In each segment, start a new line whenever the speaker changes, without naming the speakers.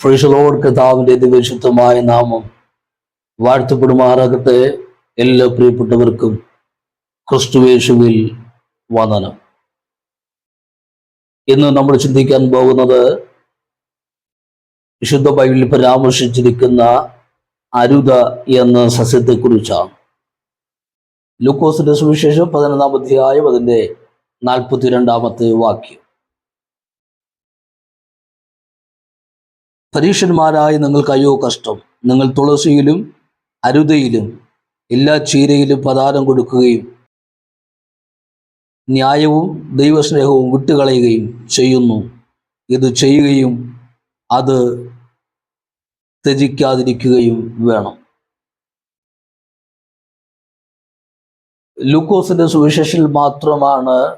ഫ്രീഷലോഡ് കഥാവിന്റെ ദിവശുദ്ധമായ നാമം വാഴ്ത്തപ്പെടുമാറാകട്ടെ എല്ലാ പ്രിയപ്പെട്ടവർക്കും ക്രിസ്തുവേശുവിൽ വന്ദനം. ഇന്ന് നമ്മൾ ചിന്തിക്കാൻ പോകുന്നത് വിശുദ്ധ ബൈബിളിൽ പരാമർശിച്ചിരിക്കുന്ന അരുത എന്ന സസ്യത്തെക്കുറിച്ചാണ്. ലൂക്കോസിന്റെ സുവിശേഷം പതിനൊന്നാം അധ്യായം അതിന്റെ നാൽപ്പത്തിരണ്ടാമത്തെ വാക്യം. പരീക്ഷന്മാരായ നിങ്ങൾക്ക് അയ്യോ കഷ്ടം. നിങ്ങൾ തുളസിയിലും അരുതയിലും എല്ലാ ചീരയിലും പതാരം കൊടുക്കുകയും ന്യായവും ദൈവസ്നേഹവും വിട്ടുകളയുകയും ചെയ്യുന്നു. ഇത് ചെയ്യുകയും അത് ത്യജിക്കാതിരിക്കുകയും വേണം. ലൂക്കോസിന്റെ സുവിശേഷത്തിൽ മാത്രമാണ്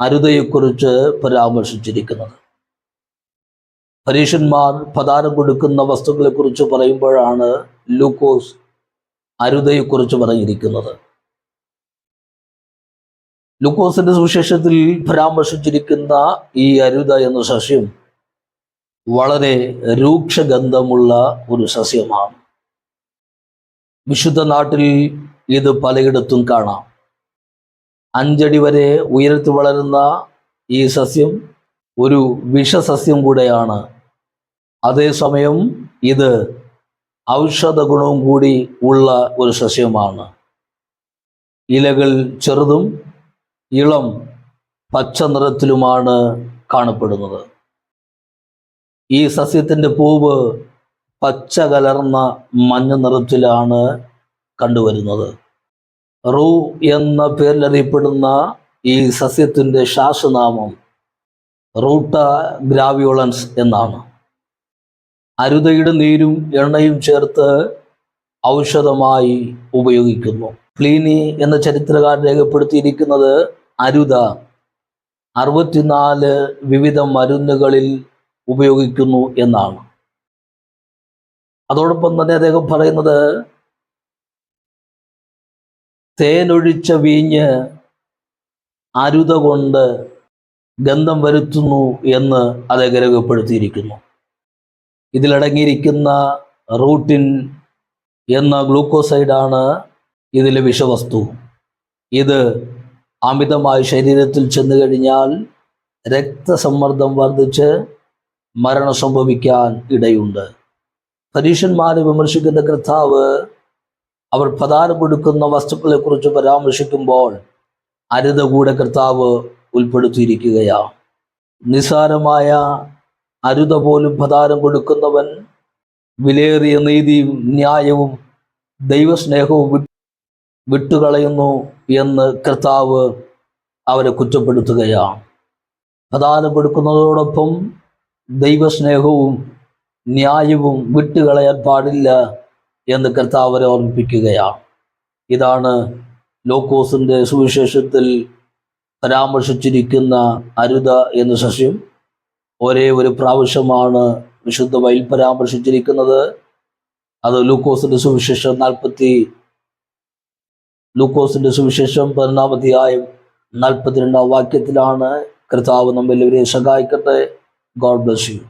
അരുതയെക്കുറിച്ച് പരാമർശിച്ചിരിക്കുന്നത്. പരീക്ഷന്മാർ പതാരം കൊടുക്കുന്ന വസ്തുക്കളെക്കുറിച്ച് പറയുമ്പോഴാണ് ലൂക്കോസ് അരുതയെക്കുറിച്ച് പറഞ്ഞിരിക്കുന്നത്. ലൂക്കോസിന്റെ സുവിശേഷത്തിൽ പരാമർശിച്ചിരിക്കുന്ന ഈ അരുത എന്ന സസ്യം വളരെ രൂക്ഷഗന്ധമുള്ള ഒരു സസ്യമാണ്. വിശുദ്ധ നാട്ടിൽ ഇത് പലയിടത്തും കാണാം. അഞ്ചടി വരെ ഉയരത്തിൽ വളരുന്ന ഈ സസ്യം ഒരു വിഷസസ്യം കൂടെയാണ്. അതേസമയം ഇത് ഔഷധ ഗുണവും കൂടി ഉള്ള ഒരു സസ്യമാണ്. ഇലകൾ ചെറുതും ഇളം പച്ച നിറത്തിലുമാണ് കാണപ്പെടുന്നത്. ഈ സസ്യത്തിന്റെ പൂവ് പച്ച കലർന്ന മഞ്ഞ നിറത്തിലാണ് കണ്ടുവരുന്നത്. റൂ എന്ന പേരിലറിയപ്പെടുന്ന ഈ സസ്യത്തിന്റെ ശാസ്ത്രനാമം റൂട്ട ഗ്രാവിയോളൻസ് എന്നാണ്. അരുതയുടെ നീരും എണ്ണയും ചേർത്ത് ഔഷധമായി ഉപയോഗിക്കുന്നു. പ്ലീനി എന്ന ചരിത്രകാരൻ രേഖപ്പെടുത്തിയിരിക്കുന്നത് അരുത. അറുപത്തിനാല് വിവിധ മരുന്നുകളിൽ ഉപയോഗിക്കുന്നു എന്നാണ്. അതോടൊപ്പം തന്നെ അദ്ദേഹം പറയുന്നത് തേനൊഴിച്ച വീഞ്ഞ് അരുത കൊണ്ട് ഗന്ധം വരുത്തുന്നു എന്ന് അദ്ദേഹം രേഖപ്പെടുത്തിയിരിക്കുന്നു ഇതിലടങ്ങിയിരിക്കുന്ന റൂട്ടിൻ എന്ന ഗ്ലൂക്കോസൈഡാണ് ഇതിലെ വിഷവസ്തു. ഇത് അമിതമായി ശരീരത്തിൽ ചെന്നു കഴിഞ്ഞാൽ രക്തസമ്മർദ്ദം വർദ്ധിച്ച് മരണം സംഭവിക്കാൻ ഇടയുണ്ട്. പരീക്ഷന്മാരെ വിമർശിക്കുന്ന കർത്താവ് അവർ പതാരം കൊടുക്കുന്ന വസ്തുക്കളെക്കുറിച്ച് പരാമർശിക്കുമ്പോൾ അരുത കൂടെ കർത്താവ് ഉൾപ്പെടുത്തിയിരിക്കുകയാണ് നിസ്സാരമായ അരുത പോലും പതാരം കൊടുക്കുന്നവൻ വിലയേറിയ നീതിയും ന്യായവും ദൈവസ്നേഹവും വിട്ടുകളയുന്നു എന്ന് കർത്താവ് അവരെ കുറ്റപ്പെടുത്തുകയാണ് പതാരം കൊടുക്കുന്നതോടൊപ്പം ദൈവസ്നേഹവും ന്യായവും വിട്ടുകളയാൻ പാടില്ല എന്ന് കർത്താവ് അവരെ ഓർമ്മിപ്പിക്കുകയാണ് ഇതാണ് ലോക്കോസിന്റെ സുവിശേഷത്തിൽ പരാമർശിച്ചിരിക്കുന്ന അരുത എന്ന സസ്യം ഒരേ ഒരു പ്രാവശ്യമാണ് വിശുദ്ധ വയൽ പരാമർശിച്ചിരിക്കുന്നത്. അത് ലൂക്കോസിന്റെ സുവിശേഷം നാൽപ്പത്തി ലൂക്കോസിന്റെ സുവിശേഷം പതിനാമധ്യായം നാൽപ്പത്തിരണ്ടാം വാക്യത്തിലാണ് കർത്താവ് നമ്മെല്ലാവരെയും സഹായിക്കട്ടെ. God bless you